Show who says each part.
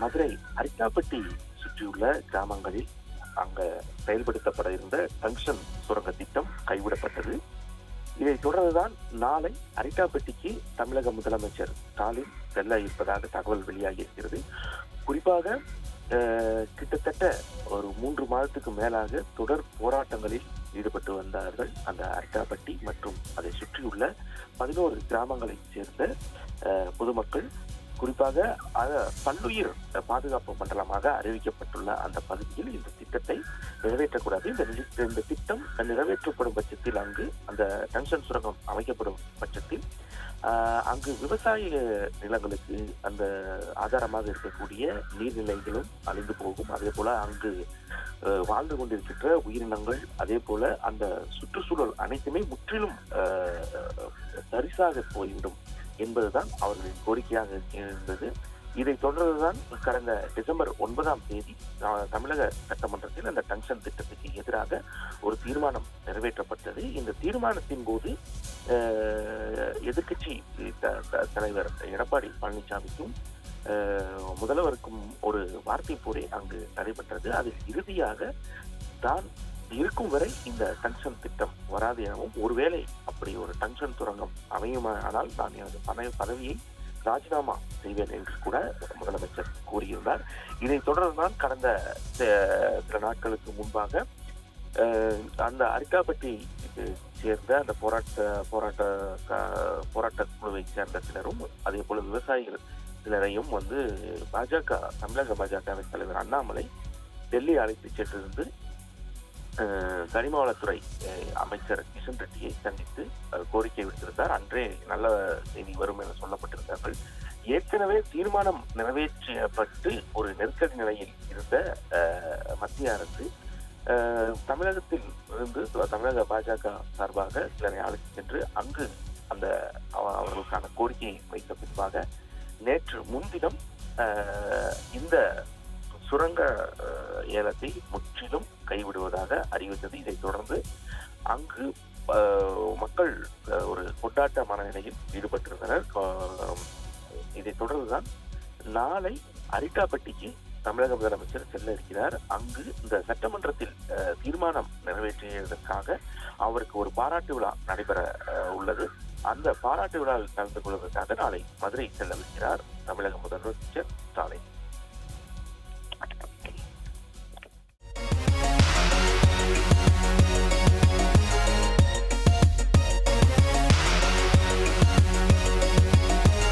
Speaker 1: மதுரை அரிக்காப்பட்டி சுற்றியுள்ள கிராமங்களில் அங்க செயல்படுத்தப்பட இருந்த டங்ஷன் சுரங்க திட்டம் கைவிடப்பட்டது. இதை தொடர்ந்துதான் நாளை அரிக்காப்பட்டிக்கு தமிழக முதலமைச்சர் ஸ்டாலின் செல்ல இருப்பதாக தகவல் வெளியாகி இருக்கிறது. குறிப்பாக கிட்டத்தட்ட ஒரு மூன்று மாதத்துக்கு மேலாக தொடர் போராட்டங்களில் ஈடுபட்டு வந்தார்கள் அந்த அரிக்காப்பட்டி மற்றும் அதை சுற்றியுள்ள பதினோரு கிராமங்களைச் சேர்ந்த பொதுமக்கள். குறிப்பாக பல்லுயிர் பாதுகாப்பு மண்டலமாக அறிவிக்கப்பட்டுள்ள அந்த பகுதியில் இந்த திட்டத்தை நிறைவேற்றக்கூடாது. இந்த இந்த திட்டம் நிறைவேற்றப்படும் பட்சத்தில் அங்கு அந்த டங்ஷன் சுரங்கம் அமைக்கப்படும் பட்சத்தில் அங்கு விவசாய நிலங்களுக்கு அந்த ஆதாரமாக இருக்கக்கூடிய நீர்நிலைகளும் அழிந்து போகும். அதே போல அங்கு வாழ்ந்து கொண்டிருக்கின்ற உயிரினங்கள் அதே போல அந்த சுற்றுச்சூழல் அனைத்துமே முற்றிலும் சரிசாக போய்விடும். என்பதுதான் அவர்களின் கோரிக்கையாக இருந்தது. இதை தொடர்ந்துதான் கடந்த டிசம்பர் ஒன்பதாம் தேதி தமிழக சட்டமன்றத்தில் அந்த டங்ஷன் திட்டத்துக்கு எதிராக ஒரு தீர்மானம் நிறைவேற்றப்பட்டது. இந்த தீர்மானத்தின் போது எதிர்கட்சி தலைவர் எடப்பாடி பழனிசாமிக்கும் முதல்வருக்கும் ஒரு வார்த்தை போரே அங்கு நடைபெற்றது. அதில் இறுதியாக தான் இருக்கும் வரை இந்த டங்ஷன் திட்டம் வராது எனவும் ஒருவேளை அப்படி ஒரு டங்ஷன் துரங்கம் அமையுமானால் நான் எனது பதவி பதவியை ராஜினாமா செய்வேன் என்று கூட முதலமைச்சர் கூறியிருந்தார். இதை தொடர்ந்துதான் கடந்த சில நாட்களுக்கு முன்பாக அந்த அரிக்காப்பட்டி சேர்ந்த அந்த போராட்ட போராட்ட போராட்ட குழுவை சேர்ந்த சிலரும் அதே போல விவசாயிகள் சிலரையும் வந்து பாஜக தமிழக பாஜகவின் தலைவர் அண்ணாமலை டெல்லி அழைத்து சென்றிருந்து கனிமவளத்துறை அமைச்சர் கிஷன் ரெட்டியை சந்தித்து கோரிக்கை விடுத்திருந்தார். அன்றே நல்ல செய்தி வரும் என சொல்லப்பட்டிருந்தார்கள். ஏற்கனவே தீர்மானம் நிறைவேற்றப்பட்டு ஒரு நெருக்கடி நிலையில் இருந்த மத்திய அரசு தமிழகத்தில் இருந்து தமிழக பாஜக சார்பாக சிலரை அழைத்து சென்று அங்கு அந்த அவர்களுக்கான கோரிக்கையை வைத்த பின்பாக நேற்று முன்தினம் இந்த சுரங்க ஏலத்தை முற்றிலும் கைவிடுவதாக அறிவித்தது. இதைத் தொடர்ந்து அங்கு மக்கள் ஒரு கொண்டாட்ட மனநிலையில் ஈடுபட்டிருந்தனர். இதைத் தொடர்ந்துதான் நாளை அரிட்டாப்பட்டிக்கு தமிழக முதலமைச்சர் செல்ல இருக்கிறார் அங்கு இந்த சட்டமன்றத்தில் தீர்மானம் நிறைவேற்றியதற்காக அவருக்கு ஒரு பாராட்டு விழா நடைபெற உள்ளது. அந்த பாராட்டு விழாவில் கலந்து கொள்வதற்காக நாளை மதுரை செல்லவிருக்கிறார் தமிழக முதலமைச்சர் ஸ்டாலின்.